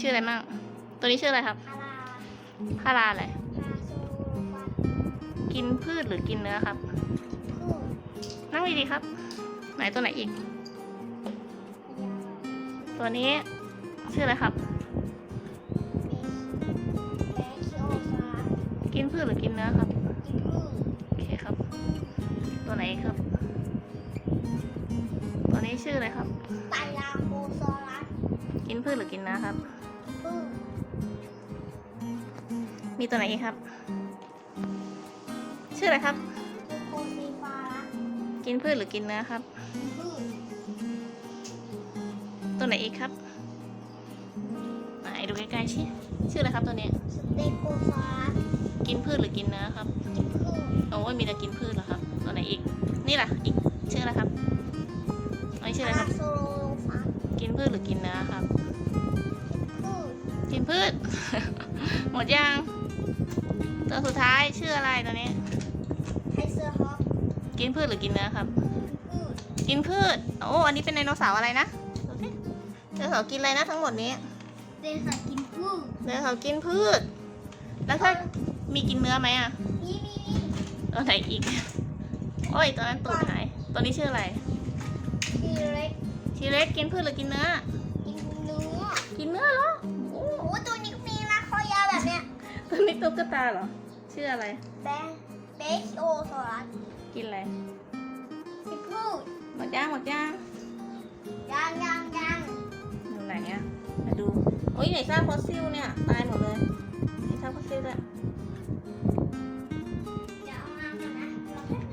ชื่ออะไรบ้างตัวนี้ชื่ออะไรครับพาราพาราอะไรพาโซฟันกินพืชหรือกินเนื้อครับคู่นั่งดีๆครับ ไหนตัวไหนอีก ตัวนี้ชื่ออะไรครับเบสเบสโอฟากินพืชหรือกินเนื้อครับกินคู่โอเคครับ ตัวไหนอีกครับ ตัวนี้ชื่ออะไรครับไตรามโมซอรัสกินพืชหรือกินเนื้อครับคู่ มีตัวไหนอีกครับ ชื่ออะไรครับลูโคซีฟารัสกินพืชหรือกินเนื้อครับคู่ตัวไหนอีกครับไหนดูใกล้ๆชิชื่ออะไรครับตัวนี้สเตโกฟารัสกินพืชหรือกินเนื้อครับ กินคู่โอ้ยมีแต่กินพืชเหรอครับ ตัวไหนอีก นี่ล่ะ อีกชื่ออะไรครับอันนี้ชื่ออะไรพาครับโซโลฟันกินพืชหรือกินเนื้อครับคู่ กินพืช หมดยัง ตัวสุดท้ายชื่ออะไรตัวนี้ไทเซอร์ฮอคกินพืชหรือกินเนื้อครับคู่กินพืช โอ้ อันนี้เป็นไดโนเสาร์อะไรนะดูสิไดโนเสาร์กินอะไรนะทั้งหมดนี้เดนสัตว์กินคู่ไดโนเสาร์กินพืช แล้วถ้ามีกินเนื้อไหมอะนี่นี่นี่ตัวไหนอีก โอ้ย ตัวนั้นตูดหายตัวนี้ชื่ออะไร ทีเล็กทีเล็กกินพืชหรือกินเนื้อ กินเนื้อกินเนื้อเหร ตุ๊กตาเหรอ ชื่ออะไร แบงเบคโอสลัดกินอะไรสิพูดหมดย่างหมดย่างย่างยังยังอยู่ไหนอะมาดู โอ้ยไหนซากฟอสซิลเนี่ย ตายหมดเลยไหนซากฟอสซิลด้วเดี๋ยวเอาน้ำก่นะรอแป๊น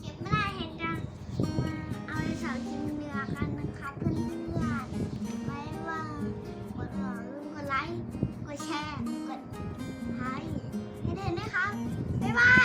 เก็บเห็นจังเอาเสาวินเนื้กันนะครัเพื่อนๆไว้ว่ากดหล่อกดไลค์ กดแชร์ กด 拜拜。